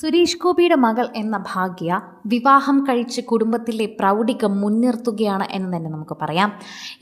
സുരേഷ് ഗോപിയുടെ മകൾ എന്ന ഭാഗ്യ വിവാഹം കഴിച്ച് കുടുംബത്തിലെ പ്രൗഢിക മുൻനിർത്തുകയാണ് എന്ന് തന്നെ നമുക്ക് പറയാം.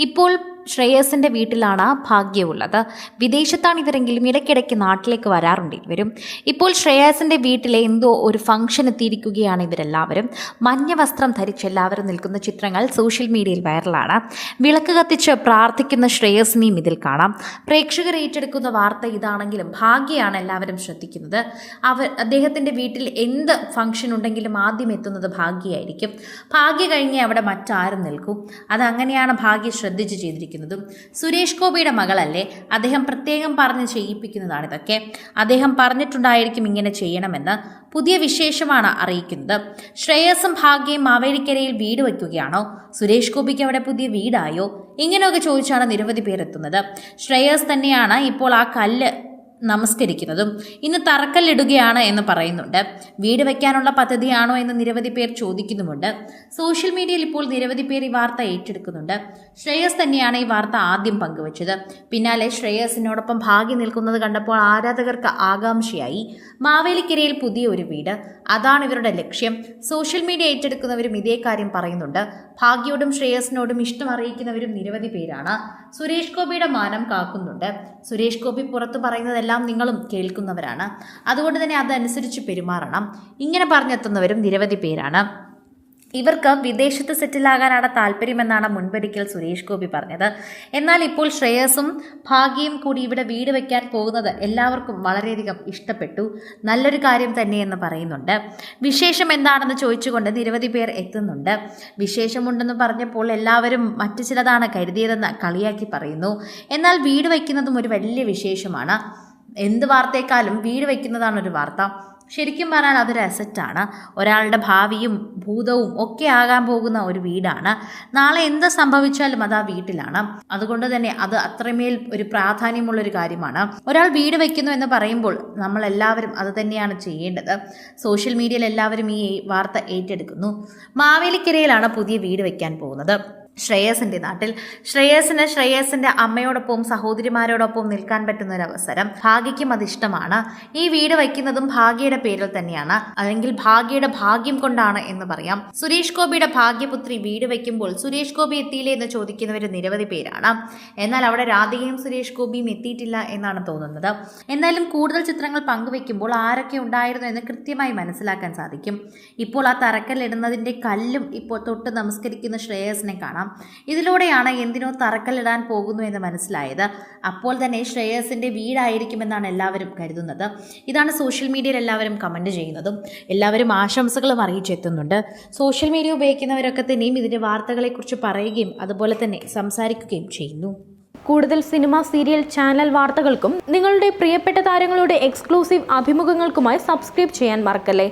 ഇപ്പോൾ ശ്രേയസിന്റെ വീട്ടിലാണ് ഭാഗ്യമുള്ളത് വിദേശത്താണ് ഇവരെങ്കിലും ഇടയ്ക്കിടയ്ക്ക് നാട്ടിലേക്ക് വരാറുണ്ട് ഇവരും. ഇപ്പോൾ ശ്രേയസിന്റെ വീട്ടിലെ എന്തോ ഒരു ഫംഗ്ഷൻ എത്തിയിരിക്കുകയാണ് ഇവരെല്ലാവരും. മഞ്ഞ വസ്ത്രം ധരിച്ച് എല്ലാവരും നിൽക്കുന്ന ചിത്രങ്ങൾ സോഷ്യൽ മീഡിയയിൽ വൈറലാണ് വിളക്ക് കത്തിച്ച് പ്രാർത്ഥിക്കുന്ന ശ്രേയസിനെയും ഇതിൽ കാണാം. പ്രേക്ഷകർ ഏറ്റെടുക്കുന്ന വാർത്ത ഇതാണെങ്കിലും ഭാഗ്യയാണ് എല്ലാവരും ശ്രദ്ധിക്കുന്നത്. അവർ അദ്ദേഹത്തിന്റെ വീട്ടിൽ എന്ത് ഫംഗ്ഷൻ ഉണ്ടെങ്കിലും ആദ്യം എത്തുന്നത് ഭാഗ്യയായിരിക്കും. ഭാഗ്യ കഴിഞ്ഞേ അവിടെ മറ്റാരും നിൽക്കും. അതങ്ങനെയാണ് ഭാഗ്യ ശ്രദ്ധിച്ച് ചെയ്തിരിക്കുന്നതും. സുരേഷ് ഗോപിയുടെ മകളല്ലേ? അദ്ദേഹം പ്രത്യേകം പറഞ്ഞ് ചെയ്യിപ്പിക്കുന്നതാണ് ഇതൊക്കെ. അദ്ദേഹം പറഞ്ഞിട്ടുണ്ടായിരിക്കും ഇങ്ങനെ ചെയ്യണമെന്ന്. പുതിയ വിശേഷമാണ് അറിയിക്കുന്നത്. ശ്രേയസും ഭാഗ്യയും മാവേലിക്കരയിൽ വീട് വയ്ക്കുകയാണോ? സുരേഷ് ഗോപിക്ക് അവിടെ പുതിയ വീടായോ? ഇങ്ങനെയൊക്കെ ചോദിച്ചാണ് നിരവധി പേരെത്തുന്നത്. ശ്രേയസ് തന്നെയാണ് ഇപ്പോൾ ആ കല്ല് നമസ്കരിക്കുന്നതും ഇന്ന് തറക്കല്ലിടുകയാണ് എന്ന് പറയുന്നുണ്ട്. വീട് വയ്ക്കാനുള്ള പദ്ധതിയാണോ എന്ന് നിരവധി പേർ ചോദിക്കുന്നുമുണ്ട്. സോഷ്യൽ മീഡിയയിൽ ഇപ്പോൾ നിരവധി പേർ ഈ വാർത്ത ഏറ്റെടുക്കുന്നുണ്ട്. ശ്രേയസ് തന്നെയാണ് ഈ വാർത്ത ആദ്യം പങ്കുവച്ചത്. പിന്നാലെ ശ്രേയസിനോടൊപ്പം ഭാഗ്യ നിൽക്കുന്നത് കണ്ടപ്പോൾ ആരാധകർക്ക് ആകാംക്ഷയായി. മാവേലിക്കരയിൽ പുതിയ ഒരു വീട്. അതാണ് ഇവരുടെ ലക്ഷ്യം. സോഷ്യൽ മീഡിയ ഏറ്റെടുക്കുന്നവരും ഇതേ കാര്യം പറയുന്നുണ്ട്. ഭാഗ്യയോടും ശ്രേയസിനോടും ഇഷ്ടം അറിയിക്കുന്നവരും നിരവധി പേരാണ്. സുരേഷ് ഗോപിയുടെ മാനം കാക്കുന്നുണ്ട്. സുരേഷ് ഗോപി പുറത്തു പറയുന്നതെല്ലാം നിങ്ങളും കേൾക്കുന്നവരാണ്. അതുകൊണ്ട് തന്നെ അതനുസരിച്ച് പെരുമാറണം. ഇങ്ങനെ പറഞ്ഞെത്തുന്നവരും നിരവധി പേരാണ്. ഇവർക്ക് വിദേശത്ത് സെറ്റിലാകാനാണ് താല്പര്യമെന്നാണ് മുൻപൊരിക്കൽ സുരേഷ് ഗോപി പറഞ്ഞത്. എന്നാൽ ഇപ്പോൾ ശ്രേയസും ഭാഗ്യയും കൂടി ഇവിടെ വീട് വയ്ക്കാൻ പോകുന്നത് എല്ലാവർക്കും വളരെയധികം ഇഷ്ടപ്പെട്ടു. നല്ലൊരു കാര്യം തന്നെയെന്ന് പറയുന്നുണ്ട്. വിശേഷം എന്താണെന്ന് ചോദിച്ചുകൊണ്ട് നിരവധി പേർ എത്തുന്നുണ്ട്. വിശേഷമുണ്ടെന്ന് പറഞ്ഞപ്പോൾ എല്ലാവരും മറ്റു ചിലതാണ് കരുതിയതെന്ന് കളിയാക്കി പറയുന്നു. എന്നാൽ വീട് വയ്ക്കുന്നതും ഒരു വലിയ വിശേഷമാണ്. എന്ത് വാർത്തയെക്കാളും വീട് വയ്ക്കുന്നതാണ് ഒരു വാർത്ത. ശരിക്കും പറഞ്ഞാൽ അതൊരു അസറ്റാണ് ഒരാളുടെ ഭാവിയും ഭൂതവും ഒക്കെ ആകാൻ പോകുന്ന ഒരു വീടാണ്. നാളെ എന്ത് സംഭവിച്ചാലും അത് ആ വീട്ടിലാണ്. അതുകൊണ്ട് തന്നെ അത് അത്രമേൽ ഒരു പ്രാധാന്യമുള്ള ഒരു കാര്യമാണ്. ഒരാൾ വീട് വയ്ക്കുന്നു എന്ന് പറയുമ്പോൾ നമ്മൾ എല്ലാവരും അത് തന്നെയാണ് ചെയ്യേണ്ടത്. സോഷ്യൽ മീഡിയയിൽ എല്ലാവരും ഈ വാർത്ത ഏറ്റെടുക്കുന്നു. മാവേലിക്കരയിലാണ് പുതിയ വീട് വയ്ക്കാൻ പോകുന്നത്. ശ്രേയസിന്റെ നാട്ടിൽ. ശ്രേയസിന് ശ്രേയസിന്റെ അമ്മയോടൊപ്പം സഹോദരിമാരോടൊപ്പം നിൽക്കാൻ പറ്റുന്ന ഒരു അവസരം ഭാഗ്യയ്ക്കും അതിഷ്ടമാണ്. ഈ വീട് വയ്ക്കുന്നതും ഭാഗ്യയുടെ പേരിൽ തന്നെയാണ്. അല്ലെങ്കിൽ ഭാഗ്യയുടെ ഭാഗ്യം കൊണ്ടാണ് എന്ന് പറയാം. സുരേഷ് ഗോപിയുടെ ഭാഗ്യപുത്രി വീട് വയ്ക്കുമ്പോൾ സുരേഷ് ഗോപി എത്തിയില്ലേ എന്ന് ചോദിക്കുന്നവർ നിരവധി പേരാണ്. എന്നാൽ അവിടെ രാധികയും സുരേഷ് ഗോപിയും എത്തിയിട്ടില്ല എന്നാണ് തോന്നുന്നത്. എന്നാലും കൂടുതൽ ചിത്രങ്ങൾ പങ്കുവെക്കുമ്പോൾ ആരൊക്കെ ഉണ്ടായിരുന്നു എന്ന് കൃത്യമായി മനസ്സിലാക്കാൻ സാധിക്കും. ഇപ്പോൾ ആ തറക്കല്ലിടുന്നതിന്റെ കല്ലും ഇപ്പോൾ തൊട്ട് നമസ്കരിക്കുന്ന ശ്രേയസിനെ കാണാം. ഇതിലൂടെയാണ് എന്തിനോ തറക്കല്ലിടാൻ പോകുന്നു എന്ന് മനസ്സിലായത്. അപ്പോൾ തന്നെ ശ്രേയസിന്റെ വീടായിരിക്കുമെന്നാണ് എല്ലാവരും കരുതുന്നത്. ഇതാണ് സോഷ്യൽ മീഡിയയിൽ എല്ലാവരും കമന്റ് ചെയ്യുന്നതും എല്ലാവരും ആശംസകളും അറിയിച്ചെത്തുന്നുണ്ട്. സോഷ്യൽ മീഡിയ ഉപയോഗിക്കുന്നവരൊക്കെ തന്നെയും ഇതിന്റെ വാർത്തകളെക്കുറിച്ച് പറയുകയും അതുപോലെ തന്നെ സംസാരിക്കുകയും ചെയ്യുന്നു. കൂടുതൽ സിനിമ സീരിയൽ ചാനൽ വാർത്തകൾക്കും നിങ്ങളുടെ പ്രിയപ്പെട്ട താരങ്ങളുടെ എക്സ്ക്ലൂസീവ് അഭിമുഖങ്ങൾക്കുമായി സബ്സ്ക്രൈബ് ചെയ്യാൻ മറക്കല്ലേ?